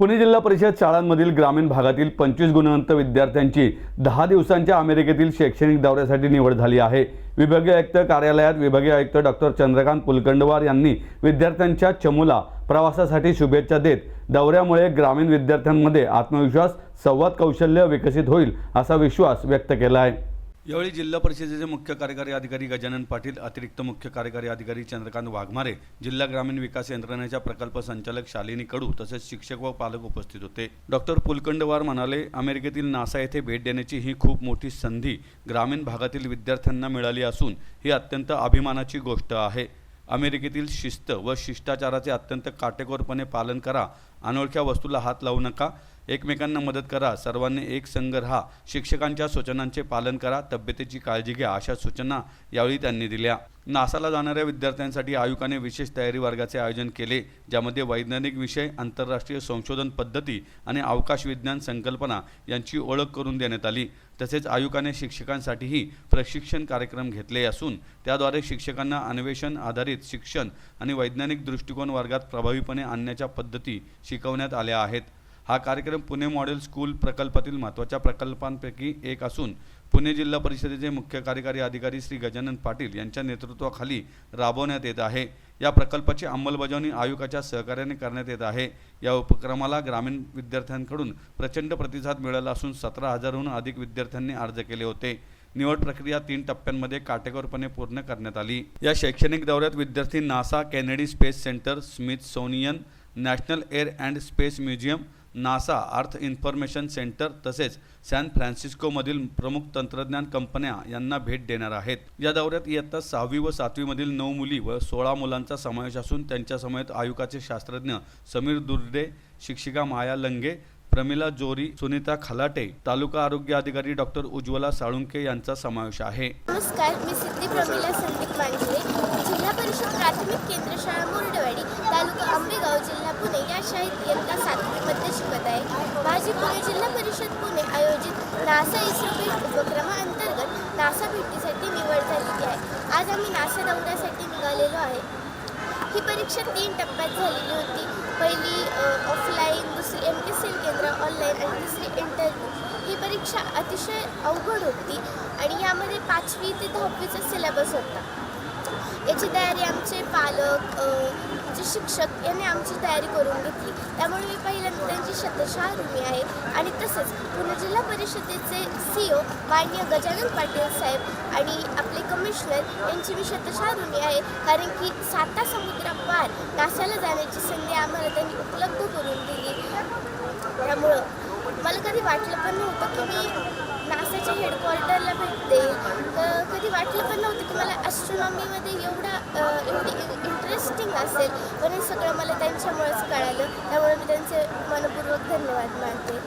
पुणे जिल्हा परिषद शाळांमधील ग्रामीण भागातील पंचवीस गुणवंत विद्यार्थ्यांची दहा दिवसांच्या अमेरिकेतील शैक्षणिक दौऱ्यासाठी निवड झाली आहे. विभागीय आयुक्त कार्यालयात विभागीय आयुक्त डॉक्टर चंद्रकांत पुलकंडवार यांनी विद्यार्थ्यांच्या चमूला प्रवासासाठी शुभेच्छा देत दौऱ्यामुळे ग्रामीण विद्यार्थ्यांमध्ये आत्मविश्वास संवाद कौशल्य विकसित होईल असा विश्वास व्यक्त केला आहे. यावेळी जिल्हा परिषदेचे मुख्य कार्यकारी अधिकारी गजानन पाटील अतिरिक्त मुख्य कार्यकारी अधिकारी चंद्रकांत वाघमारे जिल्हा ग्रामीण विकास यंत्रणेच्या प्रकल्प संचालक शालिनी कडू तसेच शिक्षक व पालक उपस्थित होते. डॉक्टर पुलकंडवार म्हणाले अमेरिकेतील नासा येथे भेट देण्याची ही खूप मोठी संधी ग्रामीण भागातील विद्यार्थ्यांना मिळाली असून ही अत्यंत अभिमानाची गोष्ट आहे. अमेरिकेतील शिस्त व शिष्टाचाराचे अत्यंत काटेकोरपणे पालन करा अनोळख्या वस्तूला हात लावू नका एकमेकांना मदत करा सर्वांनी एक संघ राहा शिक्षकांच्या सूचनांचे पालन करा तब्येतीची काळजी घ्या अशा सूचना यावेळी त्यांनी दिल्या. नासाला जाणाऱ्या विद्यार्थ्यांसाठी आयुकाने विशेष तयारी वर्गाचे आयोजन केले ज्यामध्ये वैज्ञानिक विषय आंतरराष्ट्रीय संशोधन पद्धती आणि अवकाश विज्ञान संकल्पना यांची ओळख करून देण्यात आली. तसेच आयुकाने शिक्षकांसाठीही प्रशिक्षण कार्यक्रम घेतले असून त्याद्वारे शिक्षकांना अन्वेषण आधारित शिक्षण आणि वैज्ञानिक दृष्टिकोन वर्गात प्रभावीपणे आणण्याच्या पद्धती शिकवण्यात आल्या आहेत. हा कार्यक्रम पुणे मॉडेल स्कूल प्रकल्पातील महत्त्वाच्या प्रकल्पांपैकी एक असून पुणे जिल्हा परिषदेचे मुख्य कार्यकारी अधिकारी श्री गजानन पाटील यांच्या नेतृत्वाखाली राबवण्यात येत आहे. या प्रकल्पाची अंमलबजावणी आयोगाच्या सहकार्याने करण्यात येत आहे. या उपक्रमाला ग्रामीण विद्यार्थ्यांकडून प्रचंड प्रतिसाद मिळाला असून सतरा हजारहून अधिक विद्यार्थ्यांनी अर्ज केले होते. निवड प्रक्रिया तीन टप्प्यांमध्ये काटेकोरपणे पूर्ण करण्यात आली. या शैक्षणिक दौऱ्यात विद्यार्थी NASA Kennedy space centre Smithsonian national air and space museum NASA earth information centre तसेच सॅन फ्रान्सिस्कोमधील प्रमुख तंत्रज्ञान कंपन्या यांना भेट देणार आहेत. या दौऱ्यात इयत्ता सहावी व सातवीमधील नऊ मुली व सोळा मुलांचा समावेश असून त्यांच्यासमवेत आयुकाचे शास्त्रज्ञ समीर दुर्डे शिक्षिका माया लंगे प्रमिला जोरी सुनीता खलाटे तालुका आरोग्य अधिकारी डॉक्टर उज्ज्वला साळुंके यांचा समावेश आहे. नमस्कार मी सिद्धी प्रमिला संदीप मांजरे परिषद प्राथमिक केंद्र शाळा मोरडवाडी तालुका आंबेगाव जिल्हा पुणे या शाळेत इयत्ता सातवीमध्ये शिकत आहे. माझी पुणे जिल्हा परिषद पुणे आयोजित नासा इस्रो भेट उपक्रमाअंतर्गत नासा भेटीसाठी निवड झालेली आहे. आज आम्ही नासा दौऱ्यासाठी निघालेलो आहे. ही परीक्षा तीन टप्प्यात झालेली होती. पहिली ऑफलाईन दुसरी एम पी सी केंद्र ऑनलाईन आणि तिसरी इंटरव्ह्यू ही परीक्षा अतिशय अवघड होती आणि यामध्ये पाचवी ते दहावीचा सिलेबस होता. याची तयारी आमचे पालक अ, जे शिक्षक यांनी आमची तयारी करून घेतली. त्यामुळे मी पहिल्यांदा त्यांची शतशः ऋणी आहे. आणि तसंच पुणे जिल्हा परिषदेचे सी ओ माननीय गजानन पाटील साहेब आणि आपले कमिशनर यांची मी शतशहा ऋणी आहे. कारण की साता समुद्रापार नासाला जाण्याची संधी आम्हाला त्यांनी उपलब्ध करून दिली. त्यामुळं मला कधी वाटलं पण नव्हतं की मी त्याच्या हेडक्वार्टरला भेटते. तर कधी वाटलं पण नव्हतं की मला ॲस्ट्रॉनॉमीमध्ये एवढा एवढी इंटरेस्टिंग असेल. पण हे सगळं मला त्यांच्यामुळेच कळालं. त्यामुळे मी त्यांचे मनपूर्वक धन्यवाद मानते.